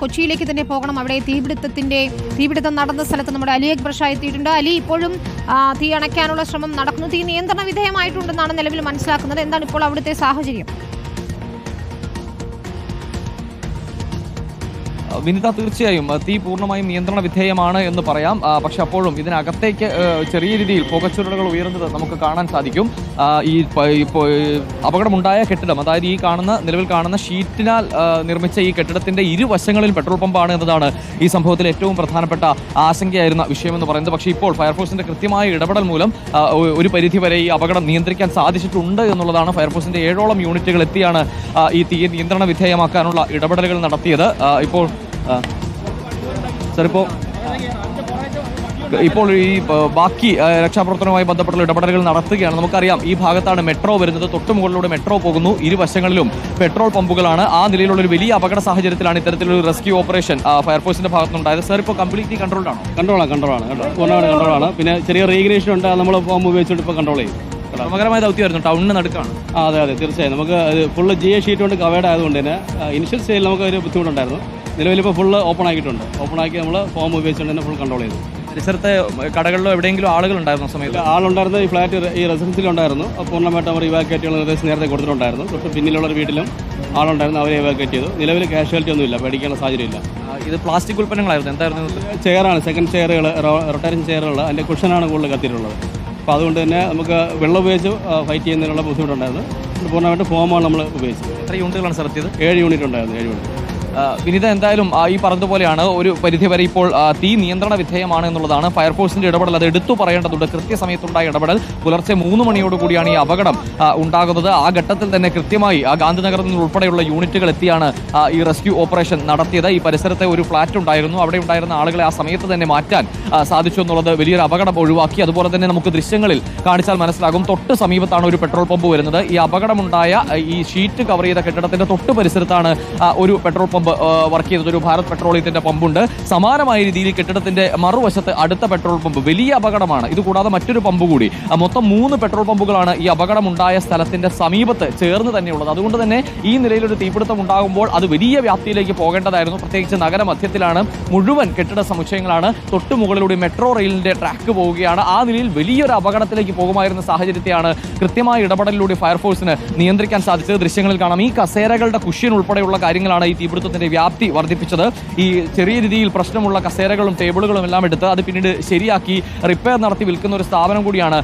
കൊച്ചിയിലേക്ക് തന്നെ പോകണം. അവിടെ തീപിടുത്തത്തിന്റെ തീപിടുത്തം നടന്ന സ്ഥലത്ത് നമ്മുടെ അലി അക്ബർ ഷാ എത്തിയിട്ടുണ്ട്. അലി ഇപ്പോഴും തീ അണയ്ക്കാനുള്ള ശ്രമം നടക്കുന്നു. തീ നിയന്ത്രണ വിധേയമായിട്ടുണ്ടെന്നാണ് നിലവിൽ മനസ്സിലാക്കുന്നത്. എന്താണ് ഇപ്പോൾ അവിടുത്തെ സാഹചര്യം? വിനിത തീർച്ചയായും തീ പൂർണമായും നിയന്ത്രണ വിധേയമാണ് എന്ന് പറയാം. പക്ഷെ അപ്പോഴും ഇതിനകത്തേക്ക് ചെറിയ രീതിയിൽ പുകച്ചുരുളുകൾ ഉയരുന്നത് നമുക്ക് കാണാൻ സാധിക്കും. ഈ അപകടമുണ്ടായ കെട്ടിടം അതായത് ഈ കാണുന്ന നിലവിൽ കാണുന്ന ഷീറ്റിനാൽ നിർമ്മിച്ച ഈ കെട്ടിടത്തിന്റെ ഇരുവശങ്ങളിൽ പെട്രോൾ പമ്പാണ് എന്നതാണ് ഈ സംഭവത്തിൽ ഏറ്റവും പ്രധാനപ്പെട്ട ആശങ്കയായിരുന്ന വിഷയമെന്ന് പറയുന്നത്. പക്ഷേ ഇപ്പോൾ ഫയർഫോഴ്സിന്റെ കൃത്യമായ ഇടപെടൽ മൂലം ഒരു പരിധി വരെ ഈ അപകടം നിയന്ത്രിക്കാൻ സാധിച്ചിട്ടുണ്ട് എന്നുള്ളതാണ് ഫയർഫോഴ്സിന്റെ ഏഴോളം യൂണിറ്റുകൾ എത്തിയാണ് ഈ തീ നിയന്ത്രണ വിധേയമാക്കാനുള്ള ഇടപെടലുകൾ നടത്തിയത്. ഇപ്പോൾ ആ, സാർ ഇപ്പോൾ ഈ ബാക്കി രക്ഷാപ്രവർത്തനവുമായി ബന്ധപ്പെട്ടുള്ള ഇടപെടലുകൾ നടത്തുകയാണ്. നമുക്കറിയാം ഈ ഭാഗത്താണ് മെട്രോ വരുന്നത്. തൊട്ട് മുകളിലൂടെ മെട്രോ പോകുന്നു. ഇരുവശങ്ങളിലും പെട്രോൾ പമ്പുകളാണ്. ആ നിലയിലുള്ള ഒരു വലിയ അപകട സാഹചര്യത്തിലാണ് ഇത്തരത്തിലൊരു റെസ്ക്യൂ ഓപ്പറേഷൻ ഫയർഫോഴ്സിന്റെ ഭാഗത്തുനിന്നുണ്ടായത്. സാർ ഇപ്പോൾ കംപ്ലീറ്റ്ലി കൺട്രോൾഡ് ആണോ? കൺട്രോളാണ് കൺട്രോളാണ് കൺട്രോൾ കൺട്രോളാണ്. പിന്നെ ചെറിയ റീഗ്രേഷൻ ഉണ്ട്. നമ്മൾ ഫോം ഉപയോഗിച്ചിട്ട് ഇപ്പോൾ കൺട്രോൾ ചെയ്യും. ശ്രമകരമായ ദൗത്യമായിരുന്നു ടൗണിന് നടുക്കാണ്. അതെ അതെ. തീർച്ചയായും. നമുക്ക് ഫുള്ള് ജി എ ഷീറ്റ് കൊണ്ട് കവേഡ് ആയതുകൊണ്ട് തന്നെ ഇനിഷ്യൽ സ്റ്റേജിൽ നമുക്ക് ഒരു ബുദ്ധിമുട്ടുണ്ടായിരുന്നു. നിലവിലിപ്പോൾ ഫുള്ള് ഓപ്പൺ ആക്കിയിട്ടുണ്ട്. ഓപ്പൺ ആക്കി നമ്മൾ ഫോം ഉപയോഗിച്ചുകൊണ്ട് തന്നെ ഫുൾ കൺട്രോൾ ചെയ്തു. പരിസരത്തെ കടകളിലോ എവിടെയെങ്കിലും ആളുകൾ ഉണ്ടായിരുന്നു സമയത്ത്? ആളുണ്ടായിരുന്നു ഈ ഫ്ലാറ്റ് ഈ റെസിഡൻസിലുണ്ടായിരുന്നു പൂർണമായിട്ട് അവർ ഇവാക്യുവേറ്റ് ചെയ്യാനുള്ള നിർദ്ദേശം നേരത്തെ കൊടുത്തിട്ടുണ്ടായിരുന്നു. തൊട്ട് പിന്നിലുള്ള ഒരു വീട്ടിലും ആളുണ്ടായിരുന്നു. അവരെ ഇവാക്യുവേറ്റ് ചെയ്തു. നിലവിൽ കാഷ്വാലിറ്റി ഒന്നുമില്ല. പേടിക്കേണ്ട സാഹചര്യമില്ല. ഇല്ല ഇത് പ്ലാസ്റ്റിക് ഉൽപ്പന്നങ്ങളായിരുന്നു. എന്തായിരുന്നു ചെയറാണ്. സെക്കൻഡ് ചെയറുകൾ റൊട്ടേറിംഗ് ചെയറുകൾ അതിന്റെ കുഷനാണ് കൂടുതൽ കത്തിയിട്ടുള്ളത്. അപ്പോൾ അതുകൊണ്ട് തന്നെ നമുക്ക് വെള്ളം ഉപയോഗിച്ച് ഫൈറ്റ് ചെയ്യുന്നതിനുള്ള ബുദ്ധിമുട്ടുണ്ടായിരുന്നു പൂർണമായിട്ട് ഫോമാണ് നമ്മൾ ഉപയോഗിച്ചത്. എത്ര യൂണിറ്റുകളാണ് ചെയ്തത് ഏഴ് യൂണിറ്റ് ഉണ്ടായിരുന്നു ഏഴ് യൂണിറ്റ് വിനിത എന്തായാലും ഈ പറഞ്ഞതുപോലെയാണ് ഒരു പരിധിവരെ ഇപ്പോൾ തീ നിയന്ത്രണ വിധേയമാണ് എന്നുള്ളതാണ്. ഫയർഫോഴ്സിന്റെ ഇടപെടൽ അത് എടുത്തു പറയേണ്ടതുണ്ട്. കൃത്യസമയത്തുണ്ടായ ഇടപെടൽ പുലർച്ചെ മൂന്ന് മണിയോടുകൂടിയാണ് ഈ അപകടം ഉണ്ടാകുന്നത്. ആ ഘട്ടത്തിൽ തന്നെ കൃത്യമായി ഗാന്ധിനഗറിൽ നിന്ന് ഉൾപ്പെടെയുള്ള യൂണിറ്റുകൾ എത്തിയാണ് ഈ റെസ്ക്യൂ ഓപ്പറേഷൻ നടത്തിയത്. ഈ പരിസരത്തെ ഒരു ഫ്ളാറ്റ് ഉണ്ടായിരുന്നു. അവിടെ ഉണ്ടായിരുന്ന ആളുകളെ ആ സമയത്ത് തന്നെ മാറ്റാൻ സാധിച്ചു എന്നുള്ളത് വലിയൊരു അപകടം ഒഴിവാക്കി. അതുപോലെ തന്നെ നമുക്ക് ദൃശ്യങ്ങളിൽ കാണിച്ചാൽ മനസ്സിലാകും. തൊട്ട് സമീപത്താണ് ഒരു പെട്രോൾ പമ്പ് വരുന്നത്. ഈ അപകടമുണ്ടായ ഈ ഷീറ്റ് കവർ ചെയ്ത കെട്ടിടത്തിന്റെ തൊട്ട് പരിസരത്താണ് ഒരു പെട്രോൾ പമ്പ് വർക്ക് ചെയ്തത് ഒരു ഭാരത് പെട്രോളിയത്തിന്റെ പമ്പുണ്ട്. സമാനമായ രീതിയിൽ കെട്ടിടത്തിന്റെ മറുവശത്ത് അടുത്ത പെട്രോൾ പമ്പ്. വലിയ അപകടമാണ്. ഇത് കൂടാതെ മറ്റൊരു പമ്പ് കൂടി. മൊത്തം മൂന്ന് പെട്രോൾ പമ്പുകളാണ് ഈ അപകടമുണ്ടായ സ്ഥലത്തിന്റെ സമീപത്ത് ചേർന്ന് തന്നെയുള്ളത്. അതുകൊണ്ട് തന്നെ ഈ നിലയിലൊരു തീപിടുത്തം ഉണ്ടാകുമ്പോൾ അത് വലിയ വ്യാപ്തിയിലേക്ക് പോകേണ്ടതായിരുന്നു. പ്രത്യേകിച്ച് നഗരമധ്യത്തിലാണ് മുഴുവൻ കെട്ടിട സമുച്ചയങ്ങളാണ്. തൊട്ടുമുകളിലൂടെ മെട്രോ റെയിലിന്റെ ട്രാക്ക് പോവുകയാണ്. ആ നിലയിൽ വലിയൊരു അപകടത്തിലേക്ക് പോകുമായിരുന്ന സാഹചര്യത്തെയാണ് കൃത്യമായ ഇടപെടലിലൂടെ ഫയർഫോഴ്സിന് നിയന്ത്രിക്കാൻ സാധിച്ചത്. ദൃശ്യങ്ങളിൽ കാണാം. ഈ കസേരകളുടെ കുഷ്യൻ ഉൾപ്പെടെയുള്ള കാര്യങ്ങളാണ് ഈ തീപിടുത്തത്തിന്റെ വ്യാപ്തി വർദ്ധിപ്പിച്ചത്. ഈ ചെറിയ രീതിയിൽ പ്രശ്നമുള്ള കസേരകളും ടേബിളുകളും എല്ലാം എടുത്ത് അത് പിന്നീട് ശരിയാക്കി റിപ്പയർ നടത്തി വിൽക്കുന്ന ഒരു സ്ഥാപനം കൂടിയാണ്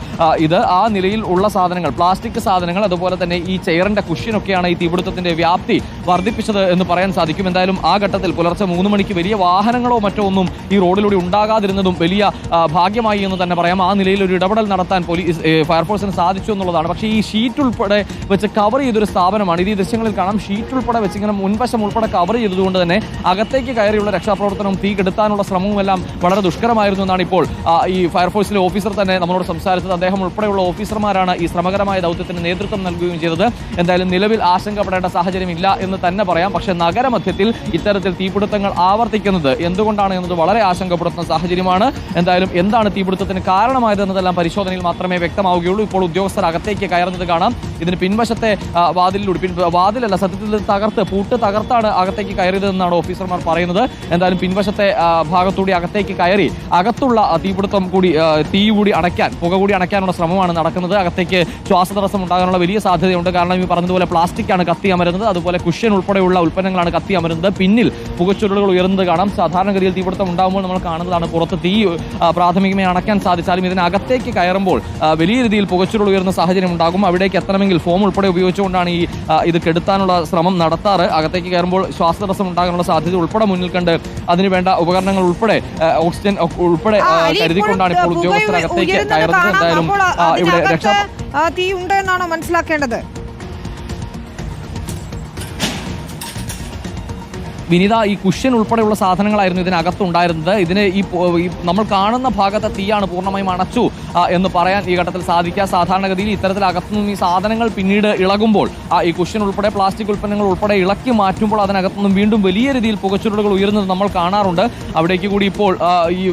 ഇത്. ആ നിലയിൽ ഉള്ള സാധനങ്ങൾ പ്ലാസ്റ്റിക് സാധനങ്ങൾ അതുപോലെ തന്നെ ഈ ചെയറിന്റെ കുഷ്യനൊക്കെയാണ് ഈ തീപിടുത്തത്തിന്റെ വ്യാപ്തി വർദ്ധിപ്പിച്ചത് എന്ന് പറയാൻ സാധിക്കും. എന്തായാലും ആ ഘട്ടത്തിൽ പുലർച്ചെ മൂന്ന് മണിക്ക് വലിയ വാഹനങ്ങളോ മറ്റോ ഒന്നും ഈ റോഡിലൂടെ ഉണ്ടാകാതിരുന്നതും വലിയ ഭാഗ്യമായി എന്ന് തന്നെ പറയാം. ആ നിലയിൽ ഒരു ഇടപെടൽ നടത്താൻ പോലീസ് ഫയർഫോഴ്സിന് സാധിച്ചു എന്നുള്ളതാണ്. പക്ഷേ ഈ ഷീറ്റ് ഉൾപ്പെടെ വെച്ച് കവർ ചെയ്തൊരു സ്ഥാപനമാണ്. ഇത് ഈ ദൃശ്യങ്ങളിൽ കാണാം. ഷീറ്റ് ഉൾപ്പെടെ വെച്ച് ഇങ്ങനെ മുൻവശം ഉൾപ്പെടെ കവർ ചെയ്തതുകൊണ്ട് തന്നെ അകത്തേക്ക് കയറിയുള്ള രക്ഷാപ്രവർത്തനം തീ കെടുത്താനുള്ള ശ്രമവും എല്ലാം വളരെ ദുഷ്കരമായിരുന്നു എന്നാണ് ഇപ്പോൾ ഈ ഫയർഫോഴ്സിലെ ഓഫീസർ തന്നെ നമ്മളോട് സംസാരിച്ചത്. അദ്ദേഹം ഉൾപ്പെടെയുള്ള ഓഫീസർമാരാണ് ഈ ശ്രമകരമായ ദൗത്യത്തിന് നേതൃത്വം നൽകുകയും ചെയ്തത്. എന്തായാലും നിലവിൽ ആശങ്കപ്പെടേണ്ട സാഹചര്യമില്ല എന്ന് തന്നെ പറയാം. പക്ഷേ നഗരമധ്യത്തിൽ ഇത്തരത്തിൽ തീപിടുത്തങ്ങൾ ആവർത്തിക്കുന്നത് എന്തുകൊണ്ടാണ് എന്നത് വളരെ ആശങ്കപ്പെടുത്തുന്ന സാഹചര്യമാണ്. എന്തായാലും എന്താണ് തീപിടുത്തത്തിന് കാരണമായത് എന്നതെല്ലാം പരിശോധനയിൽ മാത്രമേ വ്യക്തമാവുകയുള്ളൂ. ഇപ്പോൾ ഉദ്യോഗസ്ഥർ അകത്തേക്ക് കയറുന്നത് കാണാം. ഇതിന് പിൻവശത്തെ വാതിലിലൂടെ വാതിലല്ല സത്യത്തിൽ തകർത്ത് പൂട്ട് തകർത്താണ് അകത്തേക്ക് കയറിയതെന്നാണ് ഓഫീസർമാർ പറയുന്നത്. എന്തായാലും പിൻവശത്തെ ഭാഗത്തുകൂടി അകത്തേക്ക് കയറി അകത്തുള്ള തീപിടുത്തം കൂടി തീ കൂടി അടയ്ക്കാൻ പുക കൂടി അടയ്ക്കാനുള്ള ശ്രമമാണ് നടക്കുന്നത്. അകത്തേക്ക് ശ്വാസതടസ്സം ഉണ്ടാകാനുള്ള വലിയ സാധ്യതയുണ്ട്. കാരണം ഈ പറഞ്ഞതുപോലെ പ്ലാസ്റ്റിക് ആണ് കത്തി അമരുന്നത്. അതുപോലെ കുഷ്യൻ ഉൾപ്പെടെയുള്ള ഉൽപ്പന്നങ്ങളാണ് കത്തി അമരുന്നത്. പിന്നിൽ പുകച്ചുരുളുകൾ ഉയർന്നത് കാണാം. സാധാരണഗതിയിൽ തീപിടുത്തം ഉണ്ടാകുമ്പോൾ നമ്മൾ കാണുന്നതാണ് പുറത്ത് തീ പ്രാഥമികമായി അണയ്ക്കാൻ സാധിച്ചാലും ഇതിനകത്തേക്ക് കയറുമ്പോൾ വലിയ രീതിയിൽ പുകച്ചുരുൾ ഉയർന്ന സാഹചര്യം ഉണ്ടാകും. അവിടേക്ക് എത്തണമെങ്കിൽ ഫോം ഉൾപ്പെടെ ഉപയോഗിച്ചുകൊണ്ടാണ് ഈ ഇത് കെടുത്താനുള്ള ശ്രമം നടത്താറ്. അകത്തേക്ക് കയറുമ്പോൾ ശ്വാസതടസ്സം ഉണ്ടാകാനുള്ള സാധ്യത ഉൾപ്പെടെ മുന്നിൽ കണ്ട് അതിനുവേണ്ട ഉപകരണങ്ങൾ ഉൾപ്പെടെ ഓക്സിജൻ ഉൾപ്പെടെ കരുതിക്കൊണ്ടാണ് ഇപ്പോൾ ഉദ്യോഗസ്ഥരകത്തേക്ക് ഉദ്യോഗസ്ഥർ അകത്തേക്ക് കയറുന്നത് എന്തായാലും ഇവിടെ തീ ഉണ്ട് എന്നാണോ മനസ്സിലാക്കേണ്ടത്. വിനിത ഈ കുഷ്യൻ ഉൾപ്പെടെയുള്ള സാധനങ്ങളായിരുന്നു ഇതിനകത്തുണ്ടായിരുന്നത്. ഇതിന് ഈ നമ്മൾ കാണുന്ന ഭാഗത്തെ തീയാണ് പൂർണമായും അണച്ചു എന്ന് പറയാൻ ഈ ഘട്ടത്തിൽ സാധിക്കുക. സാധാരണഗതിയിൽ ഇത്തരത്തിൽ അകത്തുനിന്നും ഈ സാധനങ്ങൾ പിന്നീട് ഇളകുമ്പോൾ ഈ കുഷ്യൻ ഉൾപ്പെടെ പ്ലാസ്റ്റിക് ഉൽപ്പന്നങ്ങൾ ഉൾപ്പെടെ ഇളക്കി മാറ്റുമ്പോൾ അതിനകത്തുനിന്നും വീണ്ടും വലിയ രീതിയിൽ പുകച്ചുരുളുകൾ ഉയരുന്നത് നമ്മൾ കാണാറുണ്ട്. അവിടേക്ക് കൂടി ഇപ്പോൾ ഈ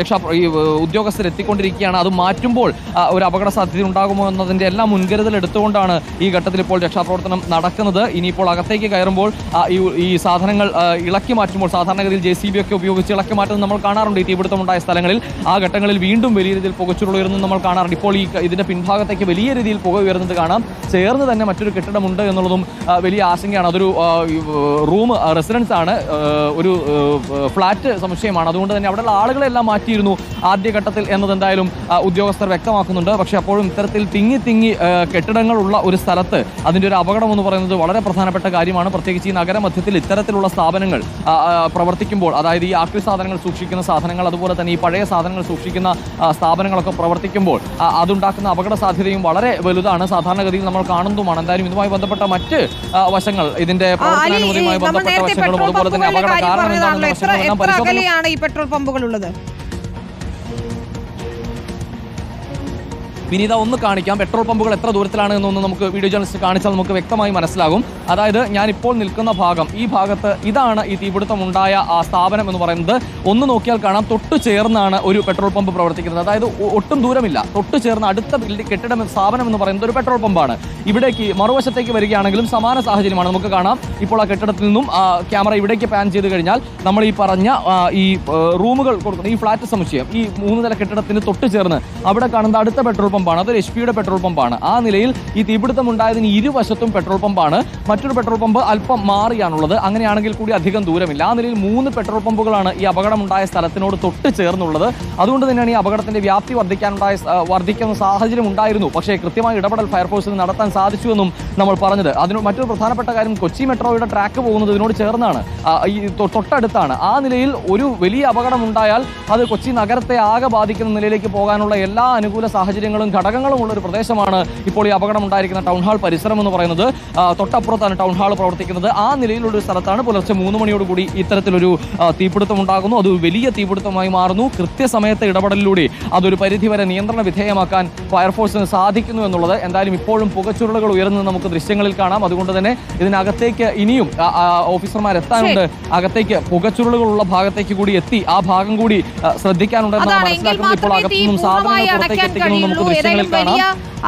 രക്ഷാ ഈ ഉദ്യോഗസ്ഥർ എത്തിക്കൊണ്ടിരിക്കുകയാണ്. അത് മാറ്റുമ്പോൾ ഒരു അപകട സാധ്യത ഉണ്ടാകുമോ എന്നതിന്റെ എല്ലാ മുൻകരുതൽ എടുത്തുകൊണ്ടാണ് ഈ ഘട്ടത്തിൽ ഇപ്പോൾ രക്ഷാപ്രവർത്തനം നടക്കുന്നത്. ഇനിയിപ്പോൾ അകത്തേക്ക് കയറുമ്പോൾ ഈ സാധനങ്ങൾ ഇളക്കി മാറ്റുമ്പോൾ സാധാരണഗതിയിൽ ജെ സി ബി ഒക്കെ ഉപയോഗിച്ച് ഇളക്കി മാറ്റുന്നത് നമ്മൾ കാണാറുണ്ട്. ഈ തീപിടുത്തമുണ്ടായ സ്ഥലങ്ങളിൽ ആ ഘട്ടങ്ങളിൽ വീണ്ടും വലിയ രീതിയിൽ പുകച്ചുരുളുയരുന്നത് നമ്മൾ കാണാറുണ്ട്. ഇപ്പോൾ ഈ ഇതിന്റെ പിൻഭാഗത്തേക്ക് വലിയ രീതിയിൽ പുക ഉയർന്നത് കാണാം. ചേർന്ന് തന്നെ മറ്റൊരു കെട്ടിടമുണ്ട് എന്നുള്ളതും വലിയ ആശങ്കയാണ്. അതൊരു റൂം റെസിഡൻസ് ആണ്. ഒരു ഫ്ലാറ്റ് സമുച്ചയമാണ് അതുകൊണ്ട് തന്നെ അവിടെയുള്ള ആളുകളെല്ലാം മാറ്റിയിരുന്നു ആദ്യഘട്ടത്തിൽ എന്നത് എന്തായാലും ഉദ്യോഗസ്ഥർ വ്യക്തമാക്കുന്നുണ്ട്. പക്ഷേ അപ്പോഴും ഇത്തരത്തിൽ തിങ്ങി തിങ്ങി കെട്ടിടങ്ങളുള്ള ഒരു സ്ഥലത്ത് അതിന്റെ ഒരു അപകടം എന്ന് പറയുന്നത് വളരെ പ്രധാനപ്പെട്ട കാര്യമാണ്. പ്രത്യേകിച്ച് ഈ നഗരമധ്യത്തിൽ ഇത്തരത്തിലുള്ള സ്ഥാപനങ്ങൾ പ്രവർത്തിക്കുമ്പോൾ അതായത് ഈ ആക്രി സാധനങ്ങൾ സൂക്ഷിക്കുന്ന സാധനങ്ങൾ അതുപോലെ തന്നെ ഈ പഴയ സാധനങ്ങൾ സൂക്ഷിക്കുന്ന സ്ഥാപനങ്ങളൊക്കെ പ്രവർത്തിക്കുമ്പോൾ അതുണ്ടാക്കുന്ന അപകട സാധ്യതയും വളരെ വലുതാണ്. സാധാരണഗതിയിൽ നമ്മൾ കാണുന്നതുമാണ്. എന്തായാലും ഇതുമായി ബന്ധപ്പെട്ട മറ്റ് വശങ്ങൾ ഇതിന്റെ പ്രവർത്തനാനുമതിയുമായി ബന്ധപ്പെട്ട വശങ്ങളും അതുപോലെ തന്നെ അപകട കാരണം എന്താണെന്ന് പരിശോധന ഈ പെട്രോൾ പമ്പുകൾ ഉള്ളത് വിനീത ഒന്ന് കാണിക്കാം. പെട്രോൾ പമ്പുകൾ എത്ര ദൂരത്തിലാണ് എന്നൊന്ന് നമുക്ക് വീഡിയോ ജേർണലിസ്റ്റ് കാണിച്ചാൽ നമുക്ക് വ്യക്തമായി മനസ്സിലാകും. അതായത് ഞാൻ ഇപ്പോൾ നിൽക്കുന്ന ഭാഗം ഈ ഭാഗത്ത് ഇതാണ് ഈ തീപിടുത്തം ഉണ്ടായ ആ സ്ഥാപനം എന്ന് പറയുന്നത്. ഒന്ന് നോക്കിയാൽ കാണാം തൊട്ട് ചേർന്നാണ് ഒരു പെട്രോൾ പമ്പ് പ്രവർത്തിക്കുന്നത്. അതായത് ഒട്ടും ദൂരമില്ല. തൊട്ട് ചേർന്ന് അടുത്ത ബിൽഡിംഗ് കെട്ടിടം സ്ഥാപനം എന്ന് പറയുന്നത് ഒരു പെട്രോൾ പമ്പാണ്. ഇവിടേക്ക് മറുവശത്തേക്ക് വരികയാണെങ്കിലും സമാന സാഹചര്യമാണ് നമുക്ക് കാണാം. ഇപ്പോൾ ആ കെട്ടിടത്തിൽ നിന്നും ക്യാമറ ഇവിടേക്ക് പാൻ ചെയ്ത് കഴിഞ്ഞാൽ നമ്മൾ ഈ പറഞ്ഞ ഈ റൂമുകൾ കൊടുക്കുന്ന ഈ ഫ്ലാറ്റ് സമുച്ചയം ഈ മൂന്ന് നില കെട്ടിടത്തിന് തൊട്ട് ചേർന്ന് അവിടെ കാണുന്ന അടുത്ത പെട്രോൾ പമ്പാണ്. അതൊരു എച്ച് പിയുടെ പെട്രോൾ പമ്പാണ്. ആ നിലയിൽ ഈ തീപിടുത്തം ഉണ്ടായതിന് ഇരുവശത്തും പെട്രോൾ പമ്പാണ്. മറ്റൊരു പെട്രോൾ പമ്പ് അല്പം മാറിയാണുള്ളത്. അങ്ങനെയാണെങ്കിൽ കൂടി അധികം ദൂരമില്ല. ആ നിലയിൽ മൂന്ന് പെട്രോൾ പമ്പുകളാണ് ഈ അപകടമുണ്ടായ സ്ഥലത്തിനോട് തൊട്ട് ചേർന്നുള്ളത്. അതുകൊണ്ട് തന്നെയാണ് ഈ അപകടത്തിന്റെ വ്യാപ്തി വർദ്ധിക്കാനുണ്ടായ വർദ്ധിക്കുന്ന സാഹചര്യം ഉണ്ടായിരുന്നു. പക്ഷേ കൃത്യമായ ഇടപെടൽ ഫയർഫോഴ്സിന് നടത്താൻ സാധിച്ചുവെന്നും നമ്മൾ പറഞ്ഞത്. അതിന് മറ്റൊരു പ്രധാനപ്പെട്ട കാര്യം കൊച്ചി മെട്രോയുടെ ട്രാക്ക് പോകുന്നത് ഇതിനോട് ചേർന്നാണ് ഈ തൊട്ടടുത്താണ്. ആ നിലയിൽ ഒരു വലിയ അപകടം ഉണ്ടായാൽ അത് കൊച്ചി നഗരത്തെ ആകെ ബാധിക്കുന്ന നിലയിലേക്ക് പോകാനുള്ള എല്ലാ അനുകൂല സാഹചര്യങ്ങളും ഘടകങ്ങളും ഉള്ള ഒരു പ്രദേശമാണ് ഇപ്പോൾ ഈ അപകടം ഉണ്ടായിരിക്കുന്ന ടൗൺ ഹാൾ പരിസരം എന്ന് പറയുന്നത്. തൊട്ടപ്പുറത്താണ് ടൗൺ ഹാൾ പ്രവർത്തിക്കുന്നത്. ആ നിലയിലുള്ള ഒരു സ്ഥലത്താണ് പുലർച്ചെ മൂന്ന് മണിയോടുകൂടി ഇത്തരത്തിലൊരു തീപിടുത്തം ഉണ്ടാകുന്നു അത് വലിയ തീപിടുത്തമായി മാറുന്നു. കൃത്യസമയത്തെ ഇടപെടലിലൂടെ അതൊരു പരിധിവരെ നിയന്ത്രണ വിധേയമാക്കാൻ ഫയർഫോഴ്സിന് സാധിക്കുന്നു എന്നുള്ളത് എന്തായാലും ഇപ്പോഴും പുകച്ചുരുളുകൾ ഉയർന്നത് നമുക്ക് ദൃശ്യങ്ങളിൽ കാണാം. അതുകൊണ്ട് തന്നെ ഇതിനകത്തേക്ക് ഇനിയും ഓഫീസർമാർ എത്താനുണ്ട് അകത്തേക്ക് പുകച്ചുരുളുകളുള്ള ഭാഗത്തേക്ക് കൂടി എത്തി. ആ ഭാഗം കൂടി ശ്രദ്ധിക്കാനുണ്ടെന്ന് ശ്രദ്ധിക്കാനുണ്ടെന്നാണ് മനസ്സിലാക്കുന്നത്. ഇപ്പോൾ അകത്തുനിന്നും സാധനങ്ങൾ പുറത്തേക്ക് എത്തിക്കുന്നു എത്തിക്കുന്നത് നമുക്ക് ഏതായാലും വലിയ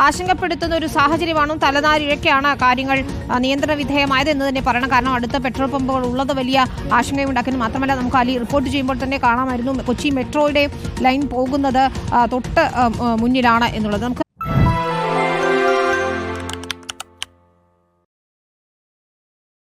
ആശങ്കപ്പെടുത്തുന്ന ഒരു സാഹചര്യമാണ് തലനാരിഴയ്ക്കാണ് കാര്യങ്ങൾ നിയന്ത്രണ വിധേയമായത് എന്ന് തന്നെ പറയണം. കാരണം അടുത്ത പെട്രോൾ പമ്പുകൾ ഉള്ളത് വലിയ ആശങ്കയുണ്ടാക്കുന്നു. മാത്രമല്ല നമുക്ക് അലി റിപ്പോർട്ട് ചെയ്യുമ്പോൾ തന്നെ കാണാമായിരുന്നു കൊച്ചി മെട്രോയുടെ ലൈൻ പോകുന്നത് തൊട്ട് മുന്നിലാണ് എന്നുള്ളത്. നമുക്ക്